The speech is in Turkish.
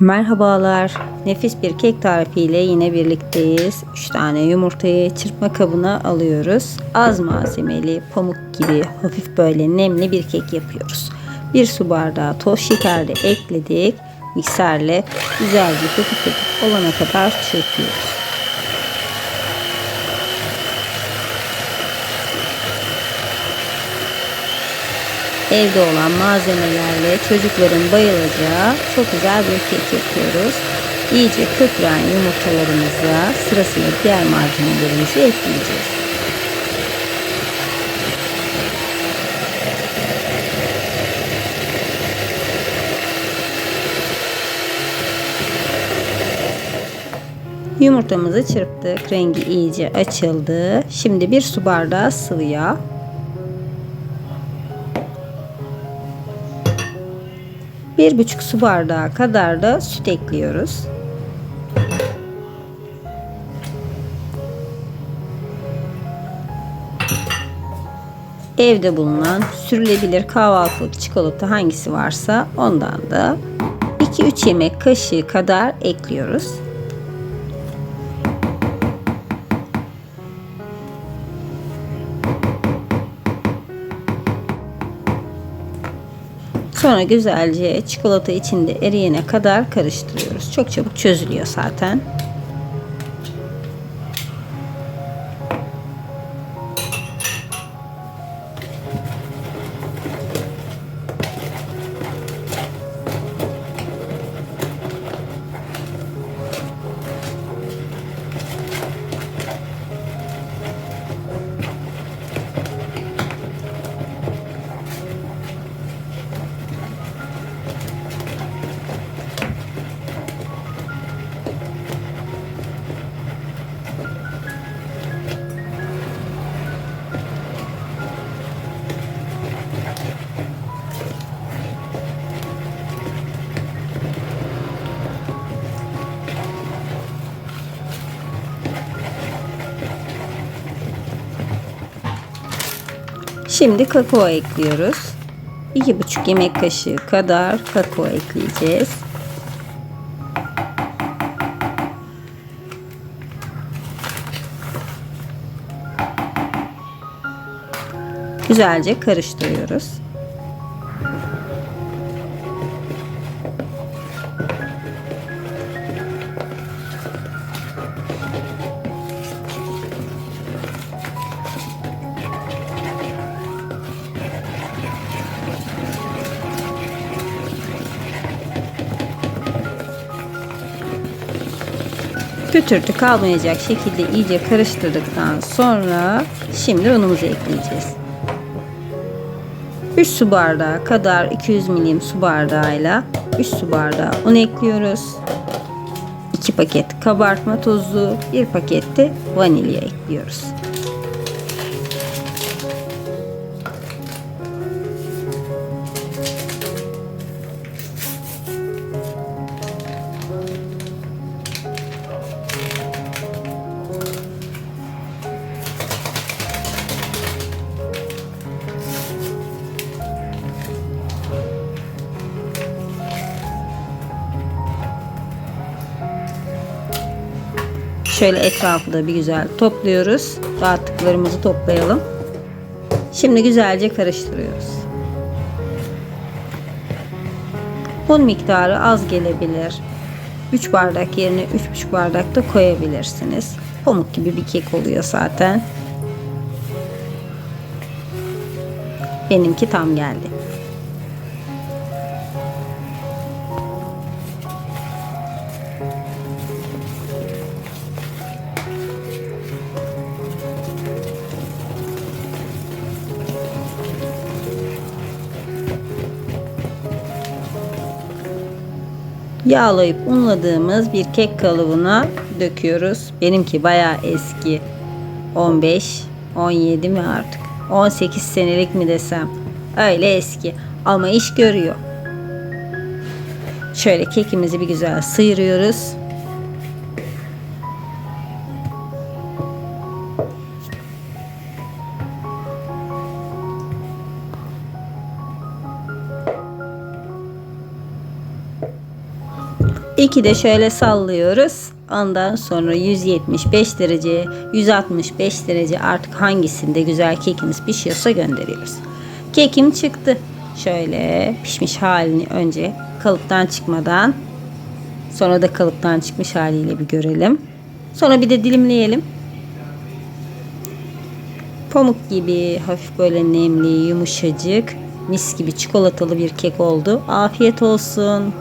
Merhabalar. Nefis bir kek tarifiyle yine birlikteyiz. 3 tane yumurtayı çırpma kabına alıyoruz. Az malzemeli, pamuk gibi hafif böyle nemli bir kek yapıyoruz. 1 su bardağı toz şeker de ekledik. Mikserle güzelce hafif hafif olana kadar çırpıyoruz. Evde olan malzemelerle çocukların bayılacağı çok güzel bir kek yapıyoruz. İyice köpüren yumurtalarımıza sırasıyla diğer malzemelerimizi ekleyeceğiz. Yumurtamızı çırptık. Rengi iyice açıldı. Şimdi bir su bardağı sıvı yağ. Bir buçuk su bardağı kadar da süt ekliyoruz. Evde bulunan sürülebilir kahvaltılık çikolata hangisi varsa ondan da 2-3 yemek kaşığı kadar ekliyoruz. Sonra güzelce çikolata içinde eriyene kadar karıştırıyoruz. Çok çabuk çözülüyor zaten. Şimdi kakao ekliyoruz. 2,5 yemek kaşığı kadar kakao ekleyeceğiz. Güzelce karıştırıyoruz. Pütürtü kalmayacak şekilde iyice karıştırdıktan sonra şimdi unumuzu ekleyeceğiz. 3 su bardağı kadar 200 milim su bardağıyla 3 su bardağı un ekliyoruz. 2 paket kabartma tozu, 1 paket de vanilya ekliyoruz. Şöyle etrafı da bir güzel topluyoruz. Dağıttıklarımızı toplayalım. Şimdi güzelce karıştırıyoruz. Un miktarı az gelebilir. 3 bardak yerine 3,5 bardak da koyabilirsiniz. Pamuk gibi bir kek oluyor zaten. Benimki tam geldi. Yağlayıp unladığımız bir kek kalıbına döküyoruz. Benimki bayağı eski. 15, 17 mi artık? 18 senelik mi desem? Öyle eski ama iş görüyor. Şöyle kekimizi bir güzel sıyırıyoruz. İki de şöyle sallıyoruz. Ondan sonra 175 derece, 165 derece artık hangisinde güzel kekiniz pişiyorsa gönderiyoruz. Kekim çıktı. Şöyle pişmiş halini önce kalıptan çıkmadan sonra da kalıptan çıkmış haliyle bir görelim. Sonra bir de dilimleyelim. Pamuk gibi hafif böyle nemli, yumuşacık, mis gibi çikolatalı bir kek oldu. Afiyet olsun.